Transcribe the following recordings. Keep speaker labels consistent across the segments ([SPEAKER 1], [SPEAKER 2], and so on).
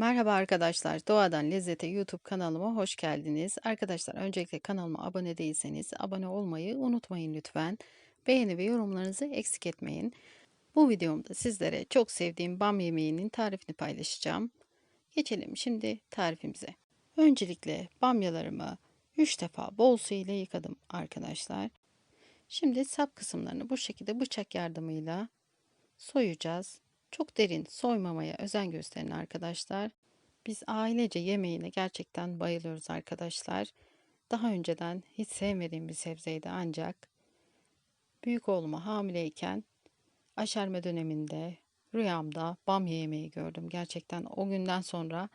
[SPEAKER 1] Merhaba arkadaşlar, Doğadan Lezzete YouTube kanalıma hoş geldiniz. Arkadaşlar öncelikle kanalıma abone değilseniz abone olmayı unutmayın lütfen. Beğeni ve yorumlarınızı eksik etmeyin. Bu videomda sizlere çok sevdiğim bam yemeğinin tarifini paylaşacağım. Geçelim şimdi tarifimize. Öncelikle bamyalarımı 3 defa bol su ile yıkadım arkadaşlar. Şimdi sap kısımlarını bu şekilde bıçak yardımıyla soyacağız. Çok derin soymamaya özen gösterin arkadaşlar. Biz ailece yemeğine gerçekten bayılıyoruz arkadaşlar. Daha önceden hiç sevmediğim bir sebzeydi ancak büyük oğluma hamileyken aşerme döneminde rüyamda bamya yemeği gördüm. Gerçekten o günden sonra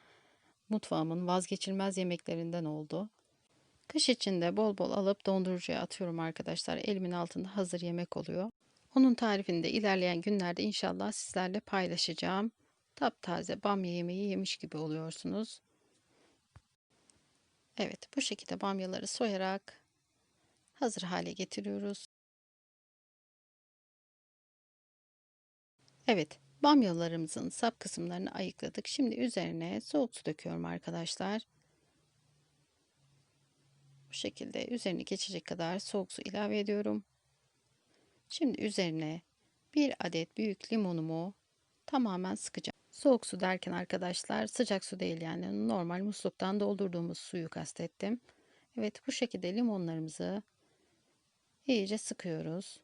[SPEAKER 1] mutfağımın vazgeçilmez yemeklerinden oldu. Kış içinde bol bol alıp dondurucuya atıyorum arkadaşlar. Elimin altında hazır yemek oluyor. Onun tarifini de ilerleyen günlerde inşallah sizlerle paylaşacağım. Taptaze bamya yemeği yemiş gibi oluyorsunuz. Evet bu şekilde bamyaları soyarak hazır hale getiriyoruz. Evet bamyalarımızın sap kısımlarını ayıkladık. Şimdi üzerine soğuk su döküyorum arkadaşlar. Bu şekilde üzerini geçecek kadar soğuk su ilave ediyorum. Şimdi üzerine bir adet büyük limonumu tamamen sıkacağım. Soğuk su derken arkadaşlar sıcak su değil yani normal musluktan doldurduğumuz suyu kastettim. Evet bu şekilde limonlarımızı iyice sıkıyoruz.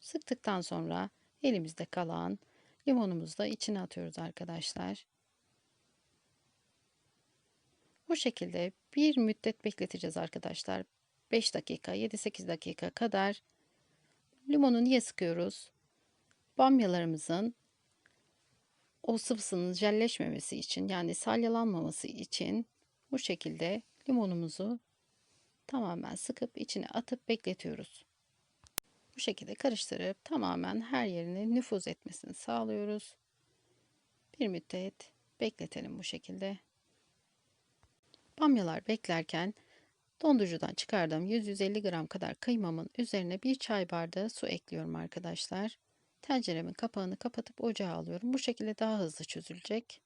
[SPEAKER 1] Sıktıktan sonra elimizde kalan limonumuzu da içine atıyoruz arkadaşlar. Bu şekilde bir müddet bekleteceğiz arkadaşlar. 5 dakika 7-8 dakika kadar limonu niye sıkıyoruz? Bamyalarımızın o sıvısının jelleşmemesi için yani salyalanmaması için bu şekilde limonumuzu tamamen sıkıp içine atıp bekletiyoruz. Bu şekilde karıştırıp tamamen her yerine nüfuz etmesini sağlıyoruz. Bir müddet bekletelim bu şekilde. Bamyalar beklerken Dondurucudan çıkardığım 150 gram kadar kıymamın üzerine bir çay bardağı su ekliyorum arkadaşlar. Tenceremin kapağını kapatıp ocağa alıyorum. Bu şekilde daha hızlı çözülecek.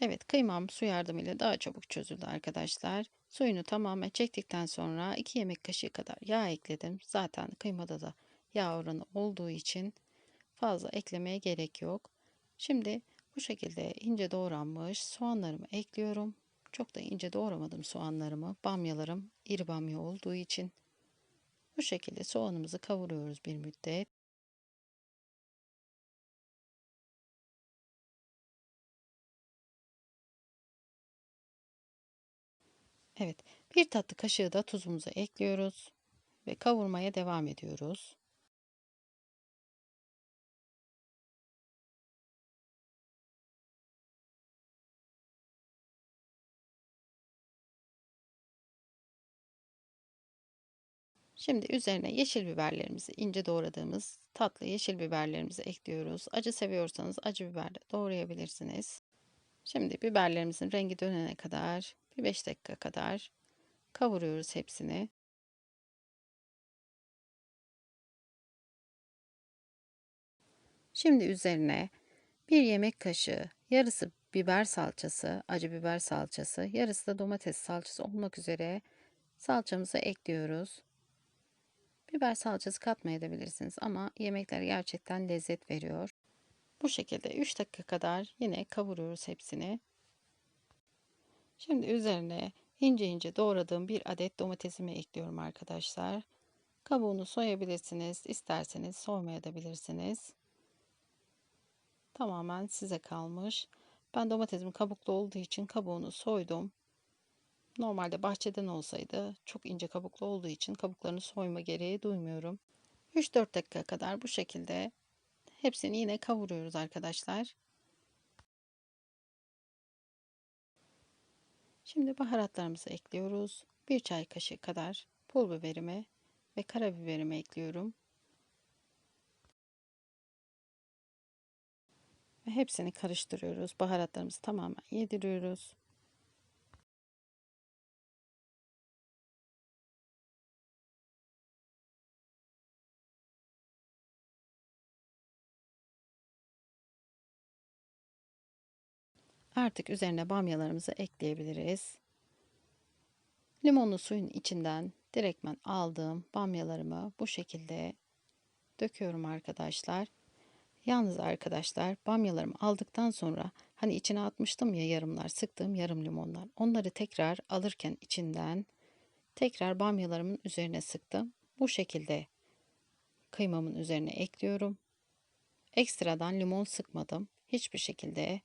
[SPEAKER 1] Evet kıymam su yardımıyla daha çabuk çözüldü arkadaşlar. Suyunu tamamen çektikten sonra 2 yemek kaşığı kadar yağ ekledim. Zaten kıymada da yağ oranı olduğu için fazla eklemeye gerek yok. Şimdi bu şekilde ince doğranmış soğanlarımı ekliyorum. Çok da ince doğramadım soğanlarımı. Bamyalarım iri bamya olduğu için. Bu şekilde soğanımızı kavuruyoruz bir müddet. Evet, bir tatlı kaşığı da tuzumuzu ekliyoruz ve kavurmaya devam ediyoruz. Şimdi üzerine yeşil biberlerimizi ince doğradığımız tatlı yeşil biberlerimizi ekliyoruz. Acı seviyorsanız acı biber de doğrayabilirsiniz. Şimdi biberlerimizin rengi dönene kadar bir 5 dakika kadar kavuruyoruz hepsini. Şimdi üzerine bir yemek kaşığı yarısı biber salçası, acı biber salçası, yarısı da domates salçası olmak üzere salçamızı ekliyoruz. Biber salçası katmayabilirsiniz ama yemekler gerçekten lezzet veriyor. Bu şekilde 3 dakika kadar yine kavuruyoruz hepsini. Şimdi üzerine ince ince doğradığım bir adet domatesimi ekliyorum arkadaşlar. Kabuğunu soyabilirsiniz, isterseniz soymayabilirsiniz. Tamamen size kalmış. Ben domatesim kabuklu olduğu için kabuğunu soydum. Normalde bahçeden olsaydı çok ince kabuklu olduğu için kabuklarını soyma gereği duymuyorum. 3-4 dakika kadar bu şekilde hepsini yine kavuruyoruz arkadaşlar. Şimdi baharatlarımızı ekliyoruz. 1 çay kaşığı kadar pul biberimi ve karabiberimi ekliyorum. Ve hepsini karıştırıyoruz. Baharatlarımızı tamamen yediriyoruz. Artık üzerine bamyalarımızı ekleyebiliriz. Limonlu suyun içinden direktmen aldığım bamyalarımı bu şekilde döküyorum arkadaşlar. Yalnız arkadaşlar bamyalarımı aldıktan sonra hani içine atmıştım ya yarımlar sıktığım yarım limonlar. Onları tekrar alırken içinden tekrar bamyalarımın üzerine sıktım. Bu şekilde kıymamın üzerine ekliyorum. Ekstradan limon sıkmadım. Hiçbir şekilde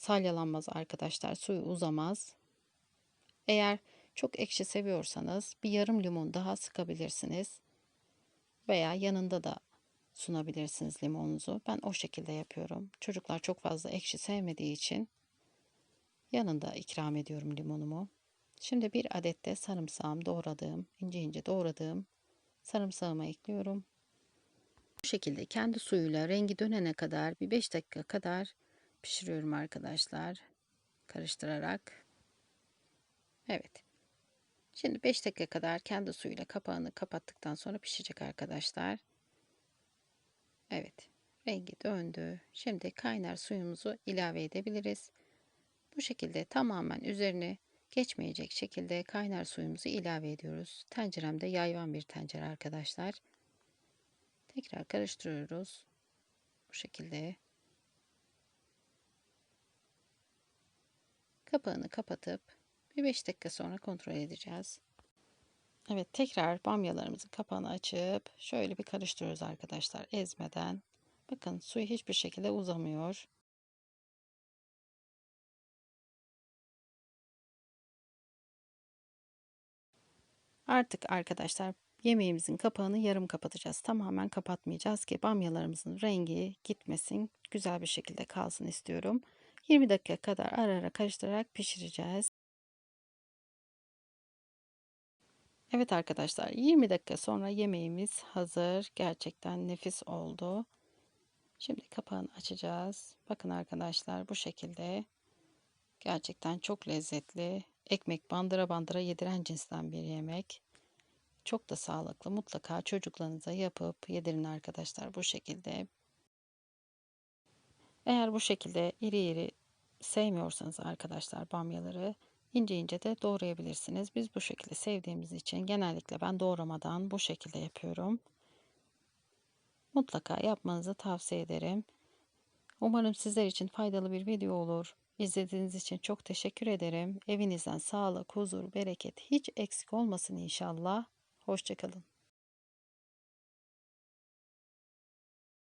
[SPEAKER 1] salyalanmaz arkadaşlar. Suyu uzamaz. Eğer çok ekşi seviyorsanız bir yarım limon daha sıkabilirsiniz. Veya yanında da sunabilirsiniz limonunuzu. Ben o şekilde yapıyorum. Çocuklar çok fazla ekşi sevmediği için yanında ikram ediyorum limonumu. Şimdi bir adet de sarımsağım doğradığım, ince ince doğradığım sarımsağımı ekliyorum. Bu şekilde kendi suyuyla rengi dönene kadar bir 5 dakika kadar pişiriyorum arkadaşlar. Karıştırarak. Evet. Şimdi 5 dakika kadar kendi suyuyla kapağını kapattıktan sonra pişecek arkadaşlar. Evet. Rengi döndü. Şimdi kaynar suyumuzu ilave edebiliriz. Bu şekilde tamamen üzerine geçmeyecek şekilde kaynar suyumuzu ilave ediyoruz. Tenceremde yayvan bir tencere arkadaşlar. Tekrar karıştırıyoruz. Bu şekilde. Kapağını kapatıp bir 5 dakika sonra kontrol edeceğiz. Evet tekrar bamyalarımızın kapağını açıp şöyle bir karıştırıyoruz arkadaşlar ezmeden. Bakın suyu hiçbir şekilde uzamıyor. Artık arkadaşlar yemeğimizin kapağını yarım kapatacağız. Tamamen kapatmayacağız ki bamyalarımızın rengi gitmesin. Güzel bir şekilde kalsın istiyorum. 20 dakika kadar ara ara karıştırarak pişireceğiz. Evet arkadaşlar 20 dakika sonra yemeğimiz hazır. Gerçekten nefis oldu. Şimdi kapağını açacağız. Bakın arkadaşlar bu şekilde. Gerçekten çok lezzetli. Ekmek bandıra bandıra yediren cinsten bir yemek. Çok da sağlıklı. Mutlaka çocuklarınıza yapıp yedirin arkadaşlar bu şekilde. Eğer bu şekilde iri iri sevmiyorsanız arkadaşlar bamyaları ince ince de doğrayabilirsiniz. Biz bu şekilde sevdiğimiz için genellikle ben doğramadan bu şekilde yapıyorum. Mutlaka yapmanızı tavsiye ederim. Umarım sizler için faydalı bir video olur. İzlediğiniz için çok teşekkür ederim. Evinizden sağlık, huzur, bereket hiç eksik olmasın inşallah. Hoşçakalın.